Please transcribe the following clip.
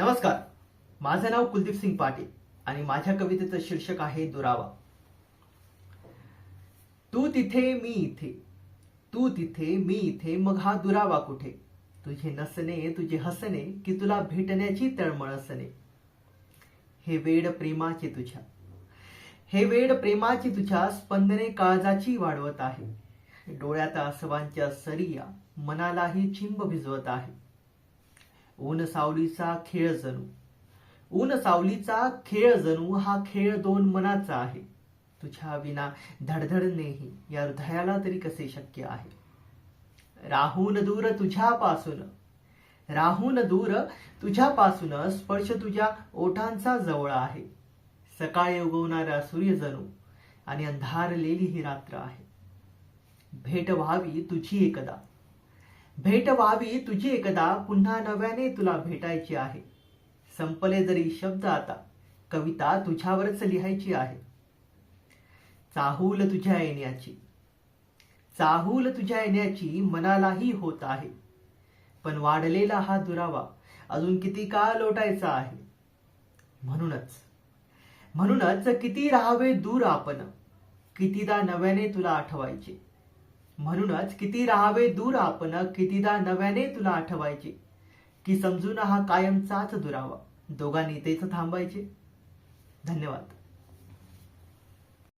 नमस्कार. माझं नाव कुलदीप सिंग पाटील आणि माझ्या कवितेचं शीर्षक आहे दुरावा. तू तिथे मी इथे. तू तिथे मी इथे. मग हा दुरावा कुठे? तुझे नसणे तुझे हसणे की तुला भेटण्याची तळमळ असणे. हे वेड प्रेमाचे तुझ्या. हे वेड प्रेमाची तुझ्या स्पंदने काळजाची वाढवत आहे. डोळ्यात आसवांच्या सरिया मनालाही चिंब भिजवत आहे. ऊन सावलीचा खेळ जणू. ऊन सावलीचा खेळ जणू हा खेळ दोन मनाचा आहे. तुझ्या विना धडधडणेही या हृदयाला तरी कसे शक्य आहे? राहून दूर तुझ्यापासून राहून दूर तुझ्यापासून स्पर्श तुझ्या ओठांचा जवळ आहे. सकाळी उगवणारा सूर्य जणू आणि अंधारलेली ही रात्र आहे. भेट व्हावी तुझी एकदा. भेट व्हावी तुझी एकदा पुन्हा नव्याने तुला भेटायची आहे. संपले जरी शब्द आता कविता तुझ्यावरच लिहायची आहे. चाहूल तुझ्या येण्याची. चाहूल तुझ्या येण्याची मनालाही होत आहे. पण वाढलेला हा दुरावा अजून किती काळ लोटायचा आहे? म्हणूनच. म्हणूनच किती राहावे दूर आपण? कितीदा नव्याने तुला आठवायचे? म्हणूनच किती राहावे दूर आपण कितीदा नव्याने तुला आठवायचे? की समजून हा कायमचाच दुरावा. दोघांनी तेच थांबायचे धन्यवाद.